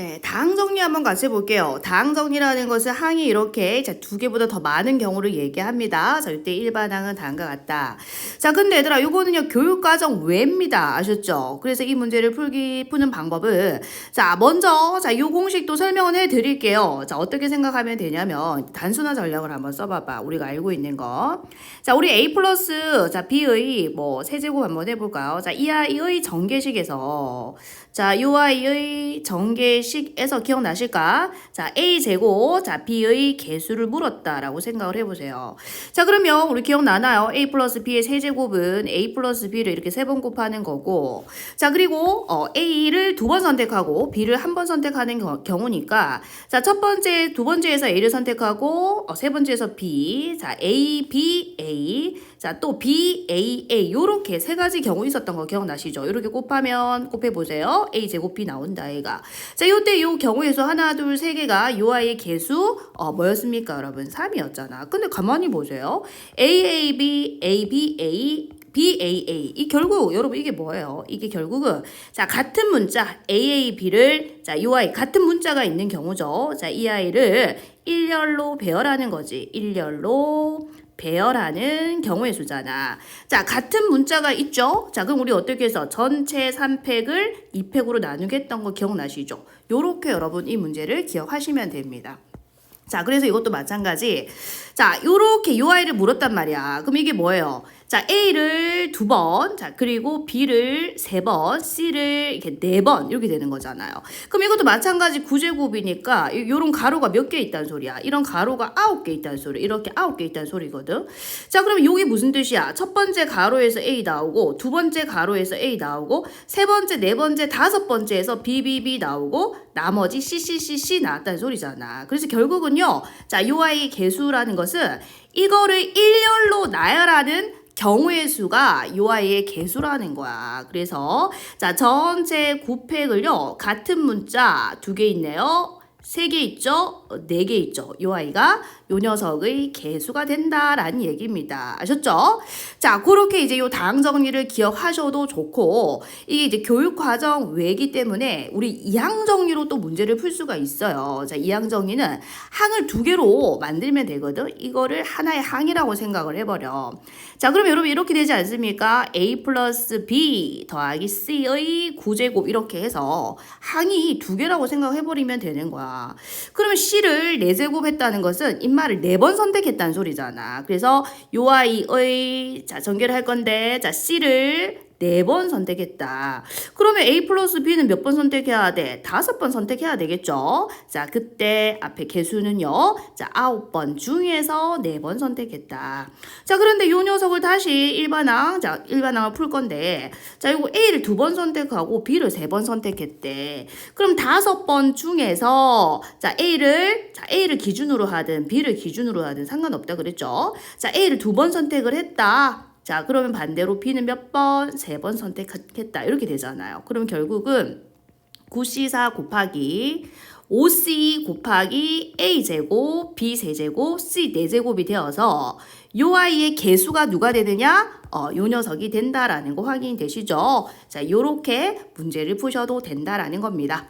네, 다항 정리 한번 같이 해볼게요. 다항 정리라는 것은 항이 이렇게 자, 두 개보다 더 많은 경우를 얘기합니다. 자, 이때 일반항은 다음과 같다. 자, 근데 얘들아, 이거는요, 교육과정 외입니다. 아셨죠? 그래서 이 문제를 풀기, 푸는 방법은, 자, 먼저, 자, 요 공식도 설명을 해 드릴게요. 자, 어떻게 생각하면 되냐면, 단순화 전략을 한번 써봐봐. 우리가 알고 있는 거. 자, 우리 A 플러스, 자, B의 뭐, 세제곱 한번 해볼까요? 자, 이 아이의 전개식에서, 자, 요 아이의 전개식 에서 기억나실까? 자, A 제곱, 자, B의 개수를 물었다라고 생각을 해보세요. 자, 그러면 우리 기억나나요? A 플러스 B의 세제곱은 A 플러스 B를 이렇게 세 번 곱하는 거고, 자, 그리고 어, A를 두 번 선택하고 B를 한 번 선택하는 겨- 경우니까, 자, 첫 번째, 두 번째에서 A를 선택하고, 어, 세 번째에서 B, 자, A, B, A, 자, 또 B, A, A, 요렇게 세 가지 경우 있었던 거 기억나시죠? 이렇게 곱하면, 곱해보세요. A 제곱 B 나온다, 얘가. 자, 요때 요 경우에서 하나, 둘, 세 개가 요 아이의 개수, 어, 뭐였습니까, 여러분? 3이었잖아. 근데 가만히 보세요. A, A, B, A, B, A, BAA. 이 결국, 여러분, 이게 뭐예요? 이게 결국은, 자, 같은 문자, AAB를, 자, 요 아이, 같은 문자가 있는 경우죠. 자, 이 아이를 일렬로 배열하는 거지. 일렬로 배열하는 경우의 수잖아. 자, 같은 문자가 있죠? 자, 그럼 우리 어떻게 해서 전체 3팩을 2팩으로 나누겠던 거 기억나시죠? 요렇게 여러분 이 문제를 기억하시면 됩니다. 자, 그래서 이것도 마찬가지. 자, 요렇게 요 아이를 물었단 말이야. 그럼 이게 뭐예요? 자, A를 두 번, 자, 그리고 B를 세 번, C를 이렇게 네 번, 이렇게 되는 거잖아요. 그럼 이것도 마찬가지 구제곱이니까, 요- 요런 가로가 몇 개 있다는 소리야. 이런 가로가 아홉 개 있다는 소리. 이렇게 아홉 개 있다는 소리거든. 자, 그럼 요게 무슨 뜻이야? 첫 번째 가로에서 A 나오고, 두 번째 가로에서 A 나오고, 세 번째, 네 번째, 다섯 번째에서 B, B, B 나오고, 나머지 C, C, C, C 나왔다는 소리잖아. 그래서 결국은요, 자, 요 아이의 개수라는 것은 이거를 일렬로 나열하는 경우의 수가 요 아이의 개수라는 거야. 그래서 자 전체 9팩을요 같은 문자 두 개 있네요. 세개 있죠? 네개 있죠? 요 아이가 요 녀석의 개수가 된다라는 얘기입니다. 아셨죠? 자, 그렇게 이제 요 다항 정리를 기억하셔도 좋고, 이게 이제 교육 과정 외기 때문에 우리 이항 정리로 또 문제를 풀 수가 있어요. 자, 이항 정리는 항을 두 개로 만들면 되거든. 이거를 하나의 항이라고 생각을 해 버려. 자, 그럼 여러분 이렇게 되지 않습니까? A 플러스 B 더하기 C의 구제곱 이렇게 해서 항이 두 개라고 생각해 버리면 되는 거야. 그러면 C를 네제곱 했다는 것은 인마를 네번 선택했다는 소리잖아. 그래서 요 아이의 자 전개를 할 건데 자 C를 네 번 선택했다. 그러면 A 플러스 B는 몇 번 선택해야 돼? 다섯 번 선택해야 되겠죠? 자, 그때 앞에 개수는요. 자, 아홉 번 중에서 네 번 선택했다. 자, 그런데 요 녀석을 다시 일반항, 자, 일반항을 풀 건데, 자, 이거 A를 두 번 선택하고 B를 세 번 선택했대. 그럼 다섯 번 중에서, 자, A를, 자, A를 기준으로 하든 B를 기준으로 하든 상관없다 그랬죠? 자, A를 두 번 선택을 했다. 자, 그러면 반대로 B는 몇 번? 세 번 선택했다. 이렇게 되잖아요. 그럼 결국은 9C4 곱하기 5C 곱하기 A제곱, B세제곱, C4제곱이 되어서 요 아이의 개수가 누가 되느냐? 어, 요 녀석이 된다라는 거 확인이 되시죠? 자, 요렇게 문제를 푸셔도 된다라는 겁니다.